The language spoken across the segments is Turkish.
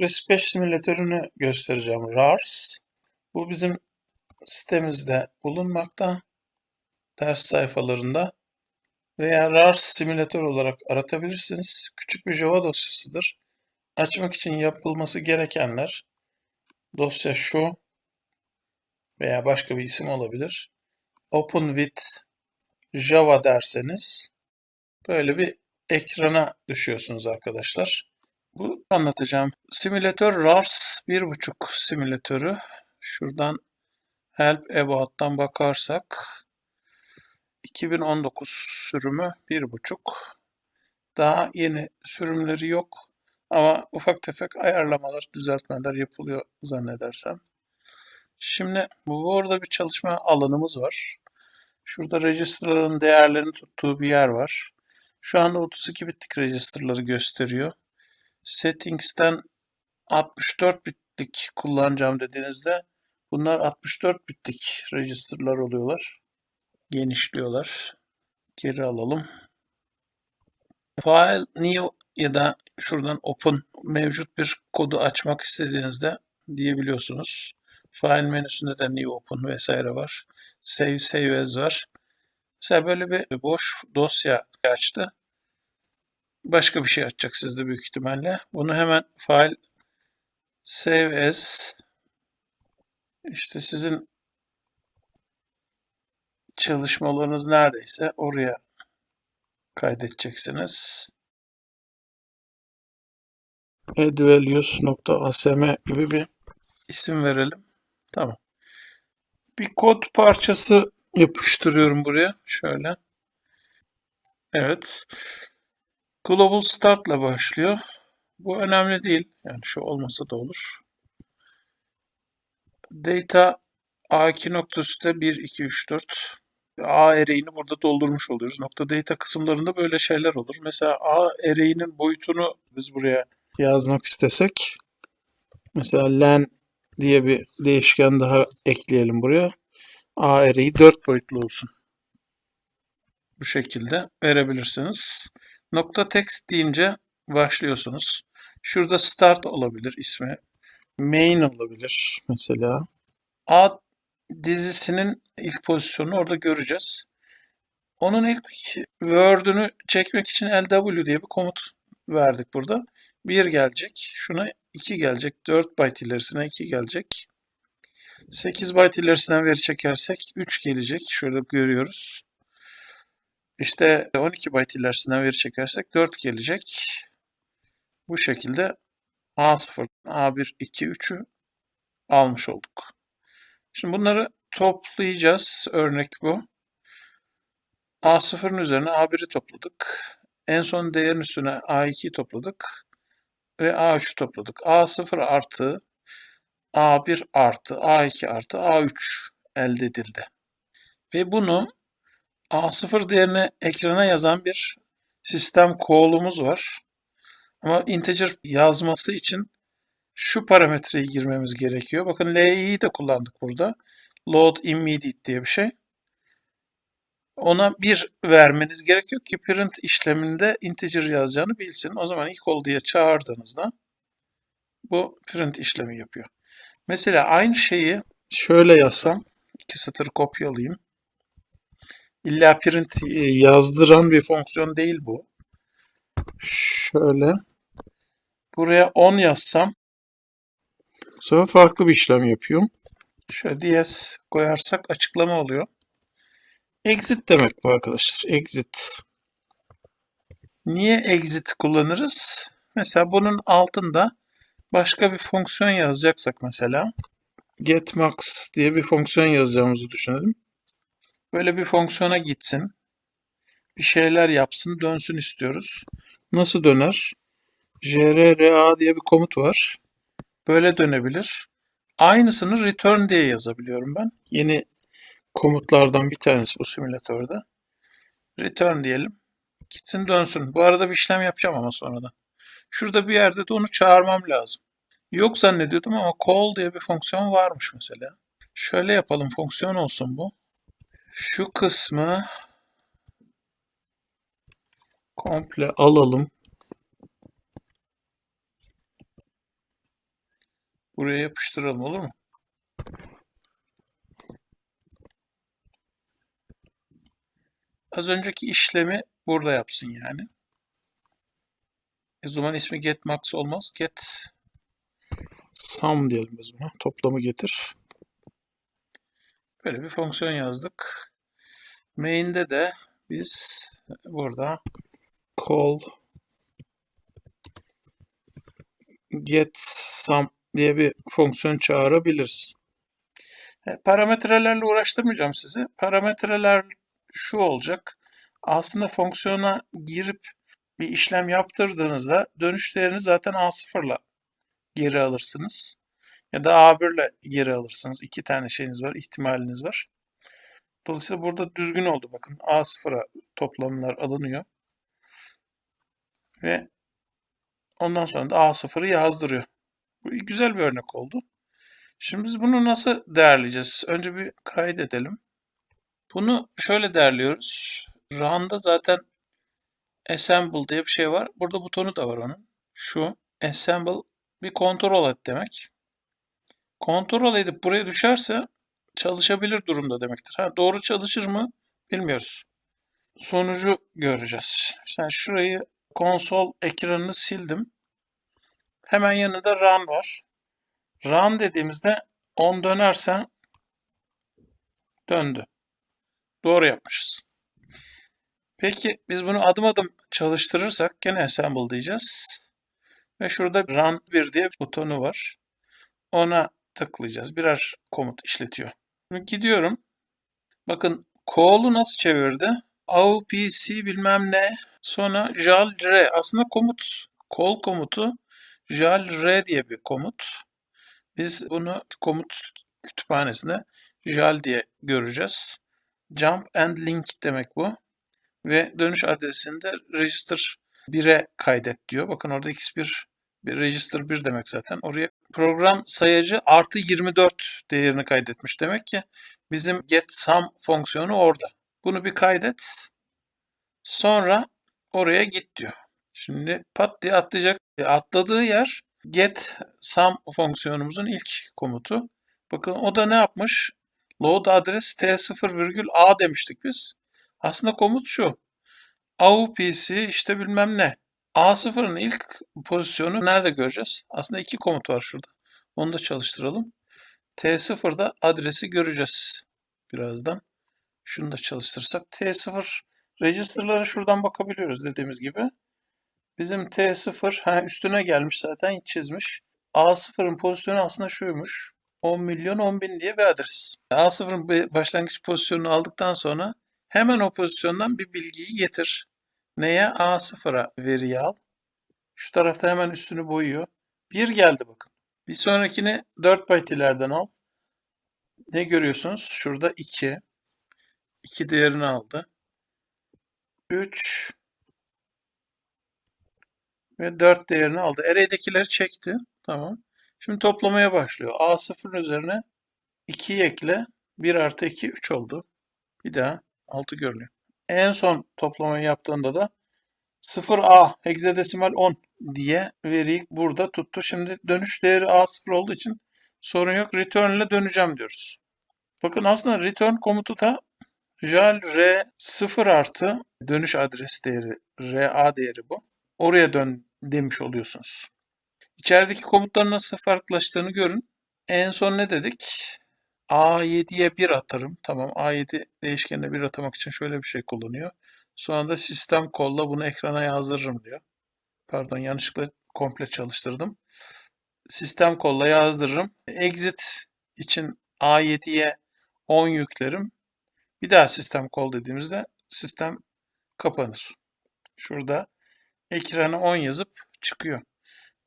RISC-5 simülatörünü göstereceğim. RARS. Bu bizim sitemizde bulunmakta. Ders sayfalarında. Veya RARS simülatör olarak aratabilirsiniz. Küçük bir Java dosyasıdır. Açmak için yapılması gerekenler dosya şu veya başka bir isim olabilir. Open with Java derseniz böyle bir ekrana düşüyorsunuz arkadaşlar. Bu anlatacağım. Simülatör RARS 1.5 simülatörü. Şuradan Help About'tan bakarsak 2019 sürümü 1.5. Daha yeni sürümleri yok. Ama ufak tefek ayarlamalar, düzeltmeler yapılıyor zannedersem. Şimdi bu orada bir çalışma alanımız var. Şurada register'ların değerlerini tuttuğu bir yer var. Şu anda 32 bitlik register'ları gösteriyor. Settings'ten 64 bitlik kullanacağım dediğinizde bunlar 64 bitlik register'lar oluyorlar. Genişliyorlar. Geri alalım. File new ya da şuradan open mevcut bir kodu açmak istediğinizde diyebiliyorsunuz. File menüsünde de new open vesaire var. Save save as var. Mesela böyle bir boş dosya açtı. Başka bir şey açacak sizde büyük ihtimalle. Bunu hemen file save as işte sizin çalışmalarınız neredeyse oraya kaydedeceksiniz. addvalues.asm gibi bir isim verelim. Tamam. Bir kod parçası yapıştırıyorum buraya. Şöyle. Evet. Global Start ile başlıyor. Bu önemli değil. Yani şu olmasa da olur. Data A2 noktası da 1, 2, 3, 4. A array'ini burada doldurmuş oluyoruz. Nokta data kısımlarında böyle şeyler olur. Mesela A array'inin boyutunu biz buraya yazmak istesek mesela len diye bir değişken daha ekleyelim buraya. A array'i 4 boyutlu olsun. Bu şekilde verebilirsiniz. Nokta text deyince başlıyorsunuz. Şurada start olabilir ismi. Main olabilir mesela. A dizisinin ilk pozisyonunu orada göreceğiz. Onun ilk word'ünü çekmek için LW diye bir komut verdik burada. 1 gelecek. Şuna 2 gelecek. 4 byte ilerisine 2 gelecek. 8 byte ilerisinden veri çekersek 3 gelecek. Şöyle görüyoruz. İşte 12 byte ilerisinden veri çekersek 4 gelecek. Bu şekilde A0, A1, 2, 3'ü almış olduk. Şimdi bunları toplayacağız. Örnek bu. A0'ın üzerine A1'i topladık. En son değerin üstüne A2'yi topladık. Ve A3'ü topladık. A0 artı A1 artı A2 artı A3 elde edildi. Ve bunu A0 değerini ekrana yazan bir sistem call'umuz var. Ama integer yazması için şu parametreyi girmemiz gerekiyor. Bakın LI'yi de kullandık burada. Load immediate diye bir şey. Ona bir vermeniz gerekiyor ki print işleminde integer yazacağını bilsin. O zaman ilk ol diye çağırdığınızda bu print işlemi yapıyor. Mesela aynı şeyi şöyle yazsam, iki satır kopyalayayım. İlla print yazdıran bir fonksiyon değil bu. Şöyle buraya 10 yazsam bu farklı bir işlem yapıyorum. Şöyle DS koyarsak açıklama oluyor. Exit demek bu arkadaşlar. Exit. Niye exit kullanırız? Mesela bunun altında başka bir fonksiyon yazacaksak mesela getmax diye bir fonksiyon yazacağımızı düşünelim. Böyle bir fonksiyona gitsin. Bir şeyler yapsın, dönsün istiyoruz. Nasıl döner? jrra diye bir komut var. Böyle dönebilir. Aynısını return diye yazabiliyorum ben. Yeni komutlardan bir tanesi bu simülatörde. Return diyelim. Gitsin dönsün. Bu arada bir işlem yapacağım ama sonradan. Şurada bir yerde de onu çağırmam lazım. Yok zannediyordum ama call diye bir fonksiyon varmış mesela. Şöyle yapalım fonksiyon olsun bu. Şu kısmı komple alalım. Buraya yapıştıralım olur mu? Az önceki işlemi burada yapsın yani. O zaman ismi getMax olmaz. Get sum diyelim biz buna. Toplamı getir. Böyle bir fonksiyon yazdık. Main'de de biz burada call get sum diye bir fonksiyon çağırabiliriz. E, Parametrelerle uğraştırmayacağım sizi. Parametreler şu olacak. Aslında fonksiyona girip bir işlem yaptırdığınızda dönüş değerini zaten A0 ile geri alırsınız. Ya da A1 ile geri alırsınız. İki tane şeyiniz var, ihtimaliniz var. Dolayısıyla burada düzgün oldu bakın. A0'a toplamlar alınıyor. Ve ondan sonra da A0'ı yazdırıyor. Bu güzel bir örnek oldu. Şimdi biz bunu nasıl değerleyeceğiz? Önce bir kaydedelim. Bunu şöyle değerliyoruz. Run'da zaten assemble diye bir şey var. Burada butonu da var onun. Şu assemble bir kontrol et demek. Kontrol edip buraya düşerse çalışabilir durumda demektir. Ha, doğru çalışır mı bilmiyoruz. Sonucu göreceğiz. Sen şurayı konsol ekranını sildim. Hemen yanında run var. Run dediğimizde 10 dönerse döndü. Doğru yapmışız. Peki biz bunu adım adım çalıştırırsak gene assemble diyeceğiz. Ve şurada run 1 diye butonu var. Ona tıklayacağız. Birer komut işletiyor. Şimdi gidiyorum. Bakın call'u nasıl çevirdi? AUPC bilmem ne. Sonra jalr. Aslında komut. Call komutu jalr diye bir komut. Biz bunu komut kütüphanesinde jal diye göreceğiz. Jump and link demek bu. Ve dönüş adresinde register 1'e kaydet diyor. Bakın orada x1 bir register 1 demek zaten. Oraya program sayacı artı 24 değerini kaydetmiş. Demek ki bizim get sum fonksiyonu orada. Bunu bir kaydet. Sonra oraya git diyor. Şimdi pat diye atlayacak. E, atladığı yer get sum fonksiyonumuzun ilk komutu. Bakın o da ne yapmış? Load adres t0,a demiştik biz. Aslında komut şu. AUPC işte bilmem ne. A0'ın ilk pozisyonu nerede göreceğiz? Aslında iki komut var şurada. Onu da çalıştıralım. T0'da adresi göreceğiz birazdan. Şunu da çalıştırsak. T0 register'lara şuradan bakabiliyoruz dediğimiz gibi. Bizim T0 ha, üstüne gelmiş zaten çizmiş. A0'ın pozisyonu aslında şuymuş. 10 milyon 10 bin diye bir adres. A0'ın başlangıç pozisyonunu aldıktan sonra hemen o pozisyondan bir bilgiyi getir. Neye? A0'a veriyi al. Şu tarafta hemen üstünü boyuyor. 1 geldi bakın. Bir sonrakini 4 byte ileriden al. Ne görüyorsunuz? Şurada 2. 2 değerini aldı. 3 ve 4 değerini aldı. Array'dekileri çekti. Tamam. Şimdi toplamaya başlıyor. A0'ın üzerine 2'yi ekle. 1 artı 2 3 oldu. Bir daha 6 görünüyor. En son toplamayı yaptığında da 0A hexadesimal 10 diye veriyi burada tuttu. Şimdi dönüş değeri A0 olduğu için sorun yok. Return ile döneceğim diyoruz. Bakın aslında return komutu da jal r 0 artı dönüş adres değeri ra değeri bu. Oraya dön demiş oluyorsunuz. İçerideki komutların nasıl farklılaştığını görün. En son ne dedik? A7'ye 1 atarım. Tamam A7 değişkenine 1 atamak için şöyle bir şey kullanıyor. Sonra da sistem kolla bunu ekrana yazdırırım diyor. Pardon yanlışlıkla komple çalıştırdım. Sistem kolla yazdırırım. Exit için A7'ye 10 yüklerim. Bir daha sistem kol dediğimizde sistem kapanır. Şurada ekrana 10 yazıp çıkıyor.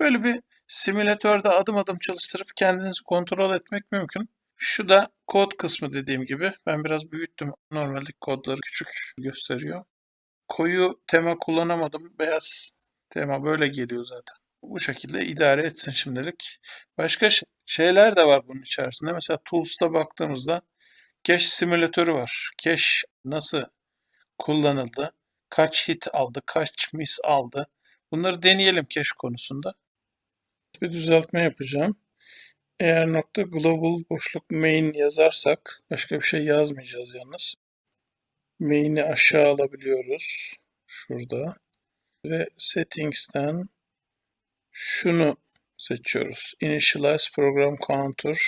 Böyle bir simülatörde adım adım çalıştırıp kendinizi kontrol etmek mümkün. Şu da kod kısmı dediğim gibi. Ben biraz büyüttüm. Normalde kodları küçük gösteriyor. Koyu tema kullanamadım. Beyaz tema böyle geliyor zaten. Bu şekilde idare etsin şimdilik. Başka şeyler de var bunun içerisinde. Mesela Tools'ta baktığımızda cache simülatörü var. Cache nasıl kullanıldı? Kaç hit aldı? Kaç miss aldı? Bunları deneyelim cache konusunda. Bir düzeltme yapacağım. Eğer nokta global boşluk main yazarsak başka bir şey yazmayacağız yalnız. Main'i aşağı alabiliyoruz. Şurada. Ve settings'ten şunu seçiyoruz. Initialize program counter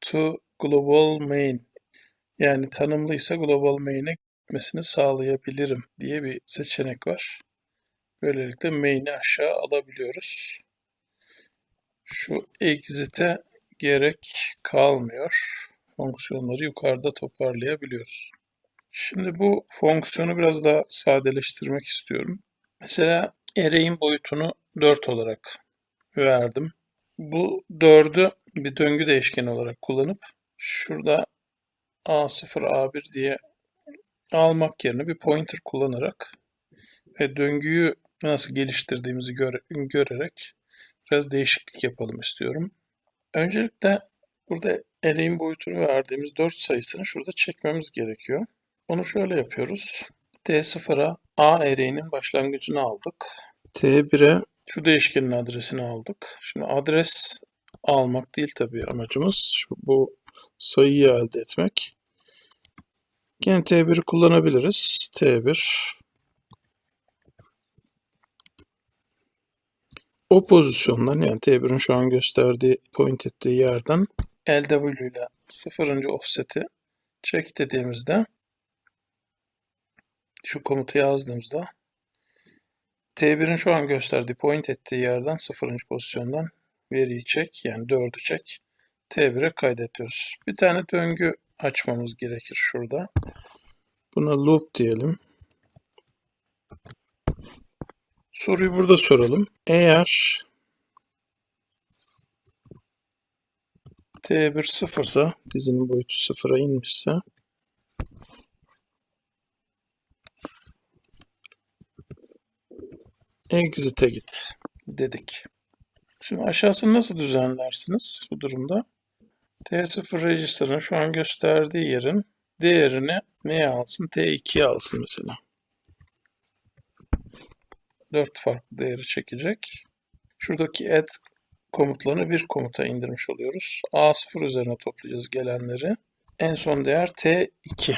to global main. Yani tanımlıysa global main'e gitmesini sağlayabilirim diye bir seçenek var. Böylelikle main'i aşağı alabiliyoruz. Şu exit'e gerek kalmıyor. Fonksiyonları yukarıda toparlayabiliyoruz. Şimdi bu fonksiyonu biraz daha sadeleştirmek istiyorum. Mesela array'in boyutunu 4 olarak verdim. Bu 4'ü bir döngü değişkeni olarak kullanıp şurada A0, A1 diye almak yerine bir pointer kullanarak ve döngüyü nasıl geliştirdiğimizi göre, görerek biraz değişiklik yapalım istiyorum. Öncelikle burada array'in boyutunu verdiğimiz 4 sayısını şurada çekmemiz gerekiyor. Onu şöyle yapıyoruz. T0'a A array'inin başlangıcını aldık. T1'e şu değişkenin adresini aldık. Şimdi adres almak değil tabii amacımız. Şu, bu sayıyı elde etmek. Gene T1'i kullanabiliriz. T1 o pozisyondan yani T1'in şu an gösterdiği point ettiği yerden LW ile sıfırıncı offset'i çek dediğimizde şu komutu yazdığımızda T1'in şu an gösterdiği point ettiği yerden sıfırıncı pozisyondan veriyi çek yani 4'ü çek T1'e kaydediyoruz. Bir tane döngü açmamız gerekir şurada. Buna loop diyelim. Soruyu burada soralım. Eğer T1 sıfırsa, dizinin boyutu sıfıra inmişse exit'e git dedik. Şimdi aşağısını nasıl düzenlersiniz bu durumda? T0 register'ın şu an gösterdiği yerin değerini neye alsın? T2'ye alsın mesela. 4 farklı değeri çekecek. Şuradaki add komutlarını bir komuta indirmiş oluyoruz. A0 üzerine toplayacağız gelenleri. En son değer T2.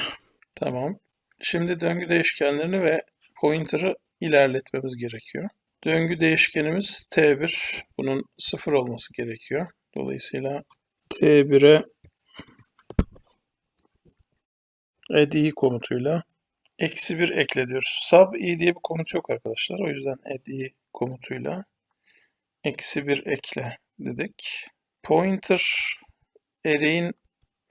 Tamam. Şimdi döngü değişkenlerini ve pointer'ı ilerletmemiz gerekiyor. Döngü değişkenimiz T1. Bunun 0 olması gerekiyor. Dolayısıyla T1'e add komutuyla eksi 1 ekle diyoruz. Sub i diye bir komut yok arkadaşlar. O yüzden add i komutuyla eksi 1 ekle dedik. Pointer array'in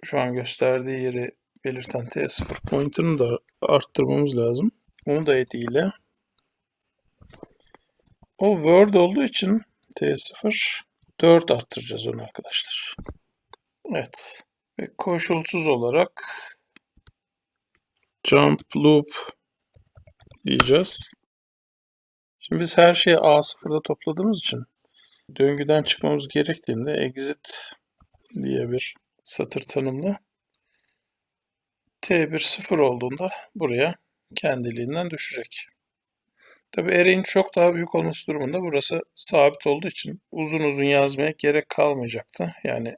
şu an gösterdiği yeri belirten t0 pointer'ını da arttırmamız lazım. Onu da add ile o word olduğu için t0 4 arttıracağız onu arkadaşlar. Evet. Ve koşulsuz olarak jump loop diyeceğiz. Şimdi biz her şeyi A0'da topladığımız için döngüden çıkmamız gerektiğinde exit diye bir satır tanımlı. T1 0 olduğunda buraya kendiliğinden düşecek. Tabi array'in çok daha büyük olması durumunda burası sabit olduğu için uzun uzun yazmaya gerek kalmayacaktı. Yani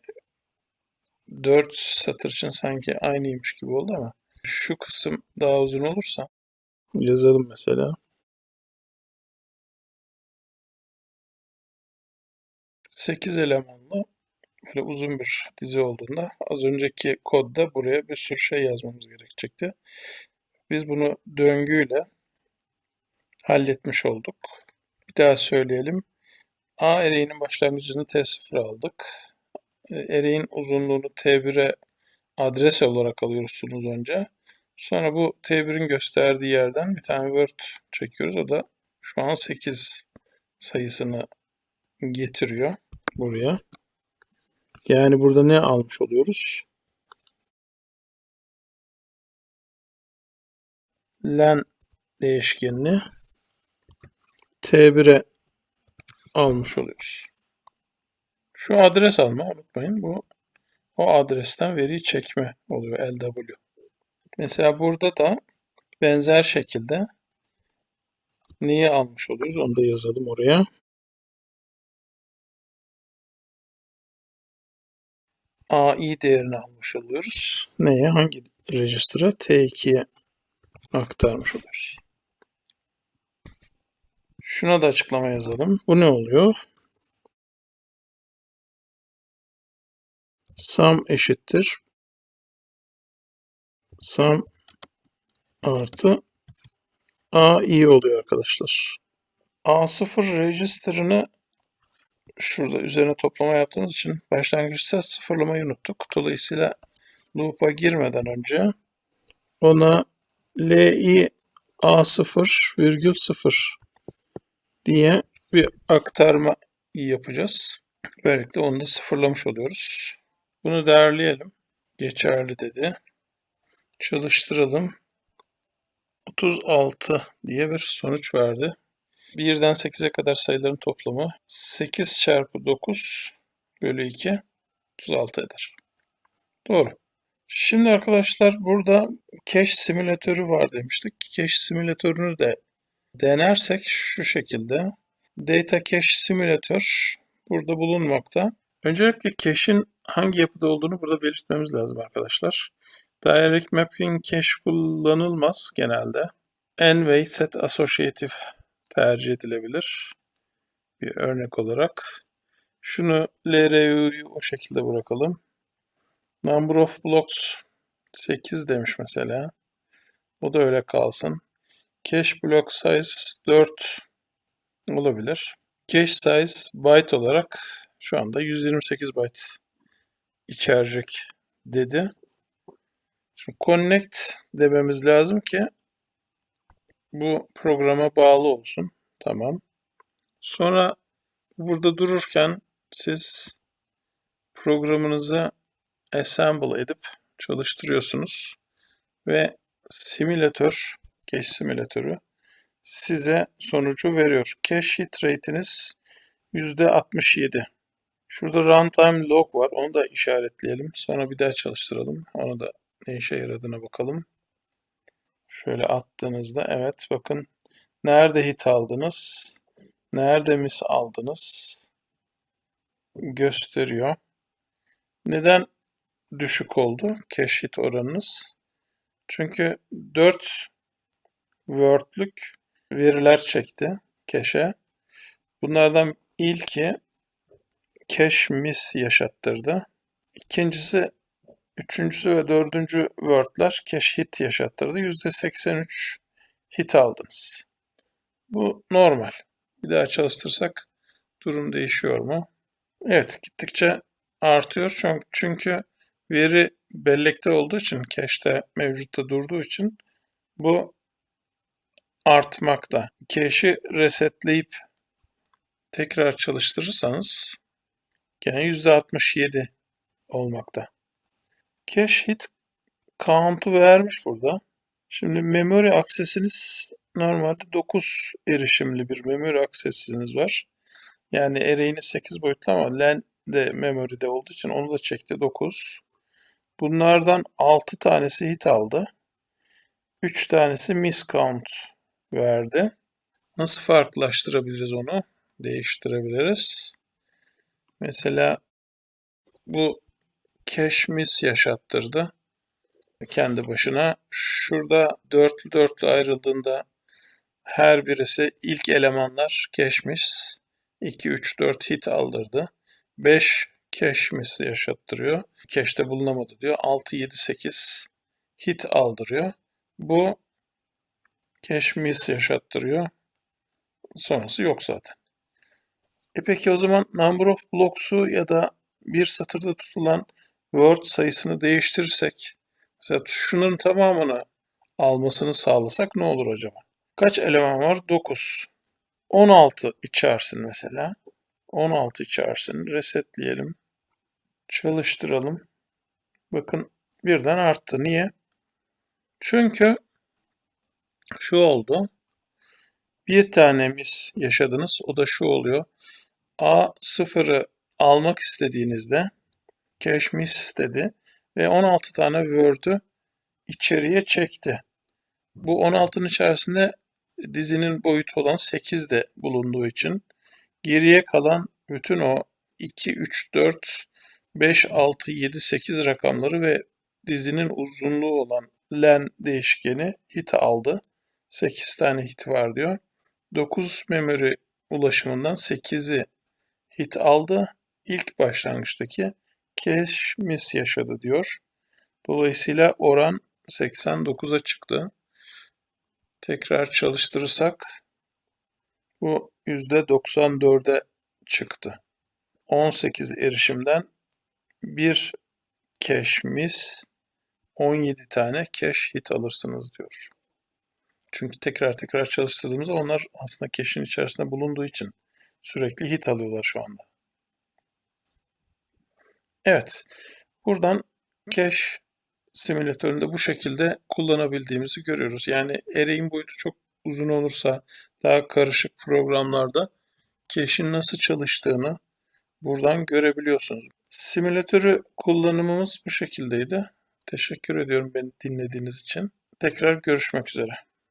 4 satır için sanki aynıymış gibi oldu ama şu kısım daha uzun olursa yazalım mesela. Sekiz elemanlı böyle uzun bir dizi olduğunda az önceki kodda buraya bir sürü şey yazmamız gerekecekti. Biz bunu döngüyle halletmiş olduk. Bir daha söyleyelim. A array'inin başlangıcını T0 aldık. Array'in uzunluğunu T1'e adres olarak alıyorsunuz önce. Sonra bu T1'in gösterdiği yerden bir tane word çekiyoruz. O da şu an 8 sayısını getiriyor buraya. Yani burada ne almış oluyoruz? len değişkenini T1'e almış oluyoruz. Şu adres alma unutmayın. Bu o adresten veriyi çekme oluyor LW. Mesela burada da benzer şekilde neyi almış oluyoruz? Onu da yazalım oraya. AI değerini almış oluyoruz. Neye? Hangi register'a? T2'ye aktarmış oluyoruz. Şuna da açıklama yazalım. Bu ne oluyor? Sum eşittir. Sum artı AI oluyor arkadaşlar. A0 register'ını şurada üzerine toplama yaptığımız için başlangıçta sıfırlamayı unuttuk. Dolayısıyla loop'a girmeden önce ona li a0 virgül 0 diye bir aktarma yapacağız. Böylelikle onu da sıfırlamış oluyoruz. Bunu değerleyelim. Geçerli dedi. Çalıştıralım. 36 diye bir sonuç verdi. 1'den 8'e kadar sayıların toplamı 8 çarpı 9 bölü 2 36 eder. Doğru. Şimdi arkadaşlar burada cache simülatörü var demiştik. Cache simülatörünü de denersek şu şekilde. Data Cache Simulator burada bulunmakta. Öncelikle cache'in hangi yapıda olduğunu burada belirtmemiz lazım arkadaşlar. Direct Mapping Cache kullanılmaz genelde. N-Way Set Associative tercih edilebilir. Bir örnek olarak. Şunu LRU'yu o şekilde bırakalım. Number of blocks 8 demiş mesela. Bu da öyle kalsın. Cache block size 4 olabilir. Cache size byte olarak şu anda 128 byte içerecek dedi. Şimdi connect dememiz lazım ki bu programa bağlı olsun. Tamam. Sonra burada dururken siz programınızı assemble edip çalıştırıyorsunuz ve simülatör, cache simülatörü size sonucu veriyor. Cache hit rate'iniz %67. Şurada runtime log var. Onu da işaretleyelim. Sonra bir daha çalıştıralım. Onu da ne işe yaradığına bakalım. Şöyle attığınızda evet bakın nerede hit aldınız? Nerede miss aldınız? Gösteriyor. Neden düşük oldu cache hit oranınız? Çünkü 4 word'lük veriler çekti cache'e. Bunlardan ilki cache miss yaşattırdı. İkincisi, üçüncüsü ve dördüncü word'lar cache hit yaşattırdı. %83 hit aldınız. Bu normal. Bir daha çalıştırsak durum değişiyor mu? Evet, gittikçe artıyor. Çünkü veri bellekte olduğu için, cache'te mevcutta durduğu için bu artmakta. Cache'i resetleyip tekrar çalıştırırsanız gene %67 olmakta. Cache hit count'u vermiş burada. Şimdi memory aksesiniz normalde 9 erişimli bir memory aksesiniz var. Yani array'iniz 8 boyutlu ama len de memory'de olduğu için onu da çekti 9. Bunlardan 6 tanesi hit aldı. 3 tanesi miscount verdi. Nasıl farklılaştırabiliriz onu? Değiştirebiliriz. Mesela bu miss yaşattırdı. Kendi başına. Şurada dörtlü dörtlü ayrıldığında her birisi ilk elemanlar miss 2, 3, 4 hit aldırdı. 5 cache miss yaşattırıyor. Cache'de bulunamadı diyor. 6, 7, 8 hit aldırıyor. Bu miss yaşattırıyor. Sonrası yok zaten. E peki o zaman number of blocks'u ya da bir satırda tutulan word sayısını değiştirirsek mesela şunun tamamını almasını sağlasak ne olur acaba? Kaç eleman var? 9. 16 içersin mesela. 16 içersin. Resetleyelim. Çalıştıralım. Bakın birden arttı. Niye? Çünkü şu oldu. Bir tanemiz yaşadınız. O da şu oluyor. A0'ı almak istediğinizde cache miss istedi ve 16 tane word'ü içeriye çekti. Bu 16'nın içerisinde dizinin boyutu olan 8 de bulunduğu için geriye kalan bütün o 2, 3, 4, 5, 6, 7, 8 rakamları ve dizinin uzunluğu olan len değişkeni hit aldı. 8 tane hit var diyor. 9 memory ulaşımından 8'i hit aldı. İlk başlangıçtaki cache miss yaşadı diyor. Dolayısıyla oran 89'a çıktı. Tekrar çalıştırırsak bu %94'e çıktı. 18 erişimden bir cache miss 17 tane cache hit alırsınız diyor. Çünkü tekrar tekrar çalıştırdığımızda onlar aslında cache'in içerisinde bulunduğu için sürekli hit alıyorlar şu anda. Evet. Buradan cache simülatöründe bu şekilde kullanabildiğimizi görüyoruz. Yani array'in boyutu çok uzun olursa daha karışık programlarda cache'in nasıl çalıştığını buradan görebiliyorsunuz. Simülatörü kullanımımız bu şekildeydi. Teşekkür ediyorum beni dinlediğiniz için. Tekrar görüşmek üzere.